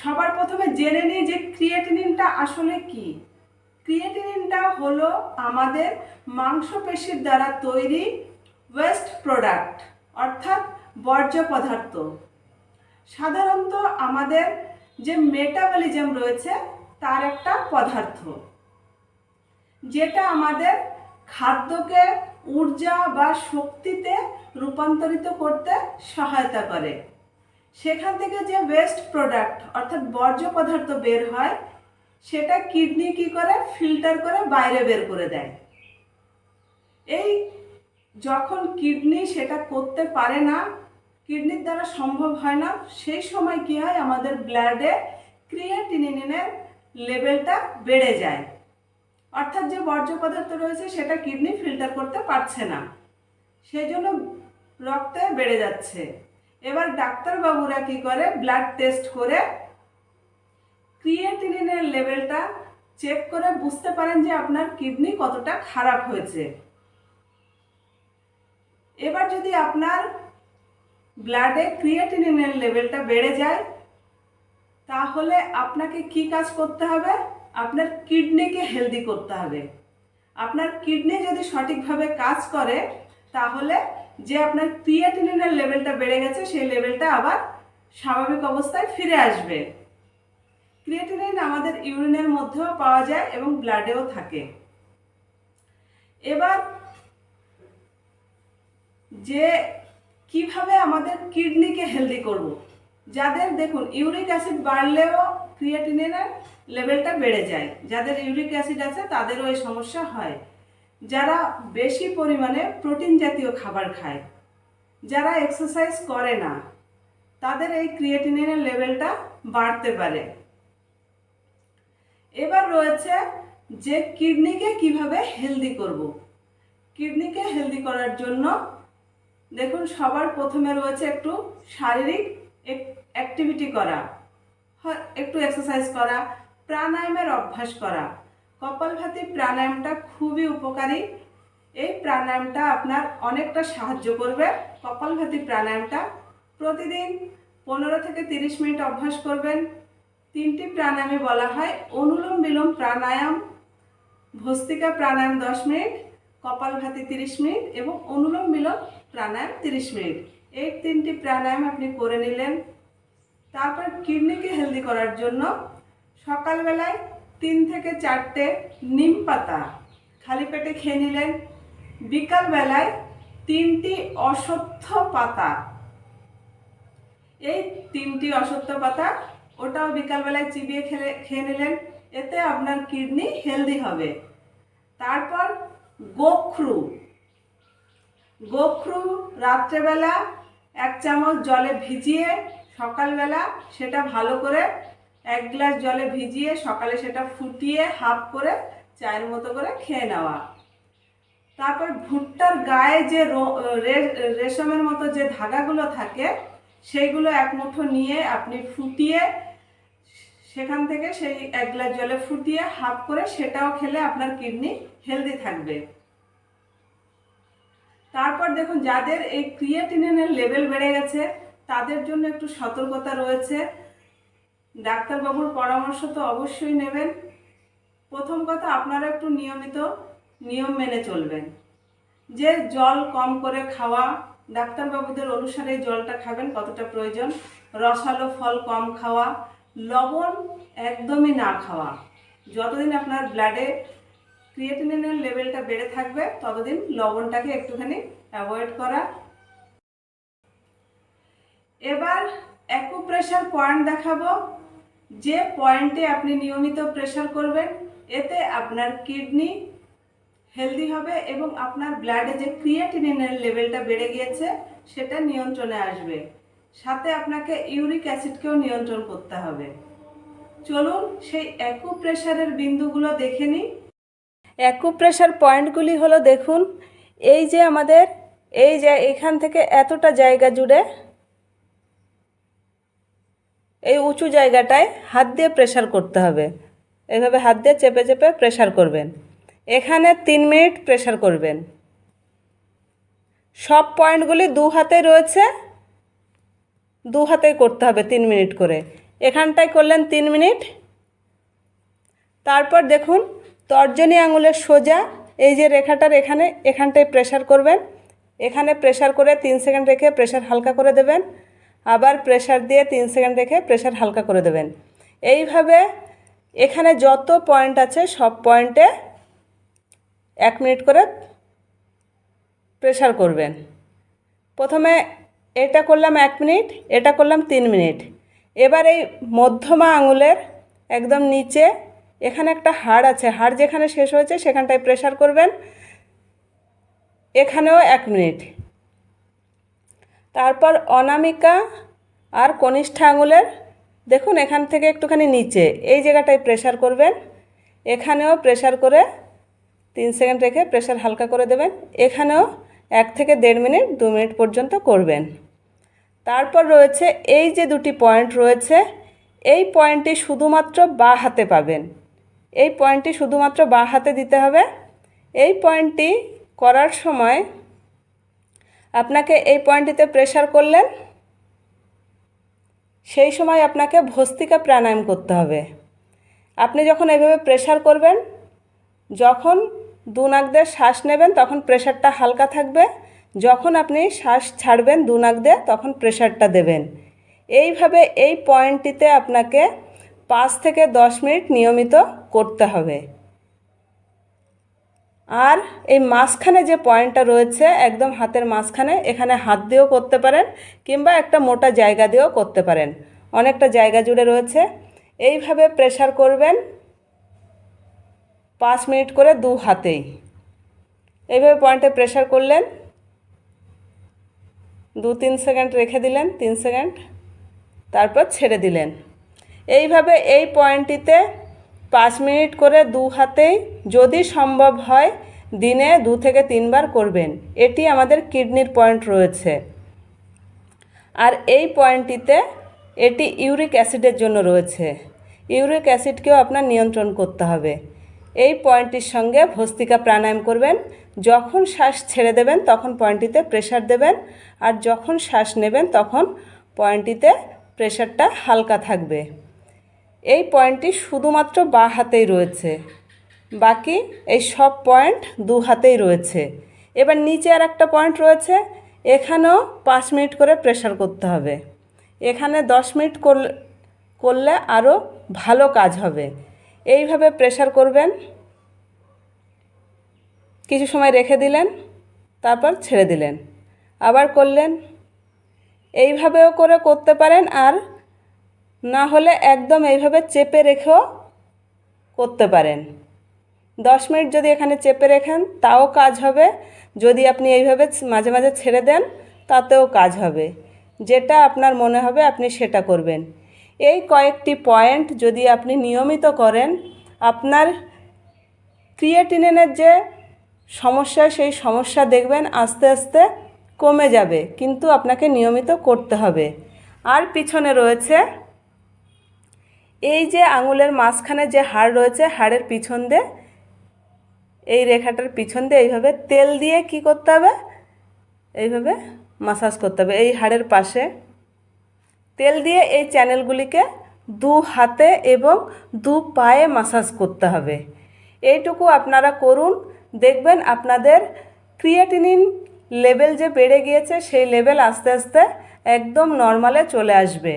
সবার প্রথমে জেনে নিই যে ক্রিয়েটিনিনটা আসলে কি। ক্রিয়েটিনিনটা হলো আমাদের মাংসপেশির দ্বারা তৈরি ওয়েস্ট প্রোডাক্ট অর্থাৎ বর্জ্য পদার্থ। সাধারণত আমাদের যে মেটাবলিজম রয়েছে, তার একটা পদার্থ। যেটা আমাদের খাদ্যকে ঊর্জা বা শক্তিতে রূপান্তরিত করতে সহায়তা করে। সেখান থেকে যে ওয়েস্ট প্রোডাক্ট অর্থাৎ বর্জ্য পদার্থ বের হয়, সেটা কিডনি কি করে? ফিল্টার করে বাইরে বের করে দেয়। এই যখন কিডনি সেটা করতে পারে না কিডনির দ্বারা সম্ভব হয় না, সেই সময় কি হয়? আমাদের ব্লাডে ক্রিয়েটিনিনের লেভেলটা বেড়ে যায়। অর্থাৎ যে বর্জ্য পদার্থ রয়েছে, সেটা কিডনি ফিল্টার করতে পারছে না। সেই জন্য রক্তে বেড়ে যাচ্ছে। এবার ডাক্তারবাবুরা কি করে? ব্লাড টেস্ট করে ক্রিয়েটিনিনের লেভেলটা চেক করে বুঝতে পারেন যে আপনার কিডনি কতটা খারাপ হয়েছে। এবার যদি আপনার ব্লাডে ক্রিয়েটিনিনের লেভেলটা বেড়ে যায়, তাহলে আপনাকে কি কাজ করতে হবে? আপনার কিডনিকে হেলদি করতে হবে। আপনার কিডনি যদি সঠিকভাবে কাজ করে তাহলে যে আপনার ক্রিয়েটিনিনের লেভেলটা বেড়ে গেছে, সেই লেভেলটা আবার স্বাভাবিক অবস্থায় ফিরে আসবে। ক্রিয়েটিনিন আমাদের ইউরিনের মধ্যেও পাওয়া যায় এবং ব্লাডেও থাকে। এবার যে কীভাবে আমাদের কিডনিকে হেলদি করব। যাদের দেখুন ইউরিক অ্যাসিড বাড়লেও ক্রিয়েটিনিনের লেভেলটা বেড়ে যায়। যাদের ইউরিক অ্যাসিড আছে, তাদেরও এই সমস্যা হয়। যারা বেশি পরিমাণে প্রোটিন জাতীয় খাবার খায়, যারা এক্সারসাইজ করে না, তাদের এই ক্রিয়েটিনিনের লেভেলটা বাড়তে পারে এবার রয়েছে যে কিডনিকে কীভাবে হেলদি করব। কিডনিকে হেলদি করার জন্য দেখুন, সবার প্রথমে রয়েছে একটু শারীরিক অ্যাক্টিভিটি করা, হয়, একটু এক্সারসাইজ করা, প্রাণায়ামের অভ্যাস করা কপালভাতি প্রাণায়ামটা খুবই উপকারী। এই প্রাণায়ামটা আপনার অনেকটা সাহায্য করবে। কপালভাতি প্রাণায়ামটা প্রতিদিন পনেরো থেকে তিরিশ মিনিট অভ্যাস করবেন। তিনটি প্রাণায়ামে বলা হয়। অনুলোম বিলোম প্রাণায়াম, ভস্তিকা প্রাণায়াম দশ মিনিট কপালভাতি তিরিশ মিনিট এবং অনুলোম বিলোম প্রাণায়াম তিরিশ মিনিট। এই তিনটি প্রাণায়াম আপনি করে নিলেন। তারপর কিডনিকে হেলদি করার জন্য সকালবেলায় তিন থেকে চারটে নিম পাতা খালি পেটে খেয়ে নিলেন। বিকালবেলায় তিনটি অসত্য পাতা। এই তিনটি অসত্য পাতা ওটাও বিকালবেলায় চিবিয়ে খেলে, খেয়ে নিলেন। এতে আপনার কিডনি হেলদি হবে। তারপর গোখরু। গোখরু রাত্রেবেলা এক চামচ জলে ভিজিয়ে সকালবেলা সেটা ভালো করে এক গ্লাস জলে ভিজিয়ে সকালে সেটা ফুটিয়ে হাফ করে চায়ের মতো করে খেয়ে নেওয়া। তারপর ভুট্টার গায়ে যে রেশমের মতো যে ধাগাগুলো থাকে, সেইগুলো এক মুঠো নিয়ে আপনি ফুটিয়ে সেখান থেকে সেই এক গ্লাস জলে ফুটিয়ে হাফ করে সেটাও খেলে আপনার কিডনি হেলদি থাকবে। তারপর দেখুন, যাদের এই ক্রিয়েটিনিনের লেভেল বেড়ে গেছে, তাদের জন্য একটু সতর্কতা রয়েছে। ডাক্তারবাবুর পরামর্শ তো অবশ্যই নেবেন। প্রথম কথা, আপনারা একটু নিয়মিত নিয়ম মেনে চলবেন। যে জল কম করে খাওয়া, ডাক্তারবাবুদের অনুসারে জলটা খাবেন, কতটা প্রয়োজন। রসালো ফল কম খাওয়া, লবণ একদমই না খাওয়া। যতদিন আপনার ব্লাডে ক্রিয়েটিনিনের লেভেলটা বেড়ে থাকবে, ততদিন লবণটাকে একটুখানি অ্যাভয়েড করা। এবার অ্যাকুপ্রেশার পয়েন্ট দেখাবো। যে পয়েন্টে আপনি নিয়মিত প্রেশার করবেন, এতে আপনার কিডনি হেলদি হবে এবং আপনার ব্লাডে যে ক্রিয়েটিনিনের লেভেলটা বেড়ে গিয়েছে, সেটা নিয়ন্ত্রণে আসবে। সাথে আপনাকে ইউরিক অ্যাসিডকেও নিয়ন্ত্রণ করতে হবে। চলুন সেই অ্যাকুপ্রেশারের বিন্দুগুলো দেখে নিই। অ্যাকুপ্রেশার পয়েন্টগুলি হলো দেখুন, এই যে আমাদের, এই যে এখান থেকে এতটা জায়গা জুড়ে এই উঁচু জায়গাটায় হাত দিয়ে প্রেশার করতে হবে। এভাবে হাত দিয়ে চেপে চেপে প্রেশার করবেন। এখানে তিন মিনিট প্রেশার করবেন। সব পয়েন্টগুলি দু হাতে রয়েছে। দু হাতেই করতে হবে তিন মিনিট করে। এখানটায় করলেন তিন মিনিট। তারপর দেখুন, তর্জনী আঙুলের সোজা এই যে রেখাটার এখানে, এখানটায় প্রেসার করবেন। এখানে প্রেসার করে তিন সেকেন্ড রেখে প্রেসার হালকা করে দেবেন। আবার প্রেশার দিয়ে তিন সেকেন্ড রেখে প্রেশার হালকা করে দেবেন। এইভাবে এখানে যত পয়েন্ট আছে, সব পয়েন্টে এক মিনিট করে প্রেশার করবেন। প্রথমে এটা করলাম এক মিনিট এটা করলাম তিন মিনিট এবার এই মধ্যমা আঙুলের একদম নিচে এখানে একটা হাড় আছে, হাড় যেখানে শেষ হয়েছে সেখানটায় প্রেশার করবেন। এখানেও এক মিনিট তারপর অনামিকা আর কনিষ্ঠা আঙুলের, দেখুন এখান থেকে একটুখানি নিচে, এই জায়গাটায় প্রেসার করবেন, এখানেও প্রেসার করে তিন সেকেন্ড রেখে প্রেসার হালকা করে দেবেন, এখানেও এক থেকে দেড় মিনিট, দু মিনিট পর্যন্ত করবেন। তারপর রয়েছে এই যে দুটি পয়েন্ট রয়েছে, এই পয়েন্টটি শুধুমাত্র বা হাতে পাবেন। এই পয়েন্টটি শুধুমাত্র বা হাতে দিতে হবে। এই পয়েন্টটি করার সময় আপনাকে এই পয়েন্টটিতে প্রেসার করলেন। সেই সময় আপনাকে ভস্তিকা প্রাণায়াম করতে হবে। আপনি যখন এইভাবে প্রেসার করবেন, যখন দু নাক দিয়ে শ্বাস নেবেন, তখন প্রেশারটা হালকা থাকবে। যখন আপনি শ্বাস ছাড়বেন দু নাক দিয়ে, তখন প্রেশারটা দেবেন। এইভাবে এই পয়েন্টটিতে আপনাকে পাঁচ থেকে দশ মিনিট নিয়মিত করতে হবে। আর এই মাঝখানে যে পয়েন্টটা রয়েছে, একদম হাতের মাঝখানে, এখানে হাত দিয়েও করতে পারেন কিংবা একটা মোটা জায়গা দিয়েও করতে পারেন। অনেকটা জায়গা জুড়ে রয়েছে। এইভাবে প্রেশার করবেন পাঁচ মিনিট করে দু হাতেই। এইভাবে পয়েন্টে প্রেশার করলেন। দু তিন সেকেন্ড রেখে দিলেন, তিন সেকেন্ড। তারপর ছেড়ে দিলেন। এইভাবে এই পয়েন্টটিতে পাঁচ মিনিট করে দু হাতেই যদি সম্ভব হয়, দিনে দু থেকে তিনবার করবেন। এটি আমাদের কিডনির পয়েন্ট রয়েছে। আর এই পয়েন্টটিতে এটি ইউরিক অ্যাসিডের জন্য রয়েছে। ইউরিক অ্যাসিডকেও আপনার নিয়ন্ত্রণ করতে হবে। এই পয়েন্টটির সঙ্গে ভস্তিকা প্রাণায়াম করবেন। যখন শ্বাস ছেড়ে দেবেন, তখন পয়েন্টটিতে প্রেশার দেবেন। আর যখন শ্বাস নেবেন, তখন পয়েন্টটিতে প্রেশারটা হালকা থাকবে। এই পয়েন্টটি শুধুমাত্র বা হাতেই রয়েছে। বাকি এই সব পয়েন্ট দু হাতেই রয়েছে। এবার নিচে আর একটা পয়েন্ট রয়েছে। এখানেও পাঁচ মিনিট করে প্রেশার করতে হবে। এখানে দশ মিনিট করলে আরও ভালো কাজ হবে। এইভাবে প্রেশার করবেন। কিছু সময় রেখে দিলেন, তারপর ছেড়ে দিলেন। আবার করলেন। এইভাবেও করে করতে পারেন আর না হলে একদম এইভাবে চেপে রেখেও করতে পারেন। দশ মিনিট যদি এখানে চেপে রেখেন, তাও কাজ হবে। যদি আপনি এইভাবে মাঝে মাঝে ছেড়ে দেন, তাতেও কাজ হবে। যেটা আপনার মনে হবে, আপনি সেটা করবেন। এই কয়েকটি পয়েন্ট যদি আপনি নিয়মিত করেন, আপনার ক্রিয়েটিনের যে সমস্যা, সেই সমস্যা দেখবেন আস্তে আস্তে কমে যাবে, কিন্তু আপনাকে নিয়মিত করতে হবে। আর পিছনে রয়েছে এই যে আঙুলের মাঝখানে যে হাড় রয়েছে, হাড়ের পিছন দিয়ে, এই রেখাটার পিছন দিয়ে এইভাবে তেল দিয়ে কি করতে হবে? এইভাবে মাসাজ করতে হবে। এই হাড়ের পাশে তেল দিয়ে এই চ্যানেলগুলিকে দু হাতে এবং দু পায়ে মাসাজ করতে হবে। এইটুকু আপনারা করুন। দেখবেন আপনাদের ক্রিয়েটিনিন লেভেল যে বেড়ে গিয়েছে, সেই লেভেল আস্তে আস্তে একদম নর্মালে চলে আসবে।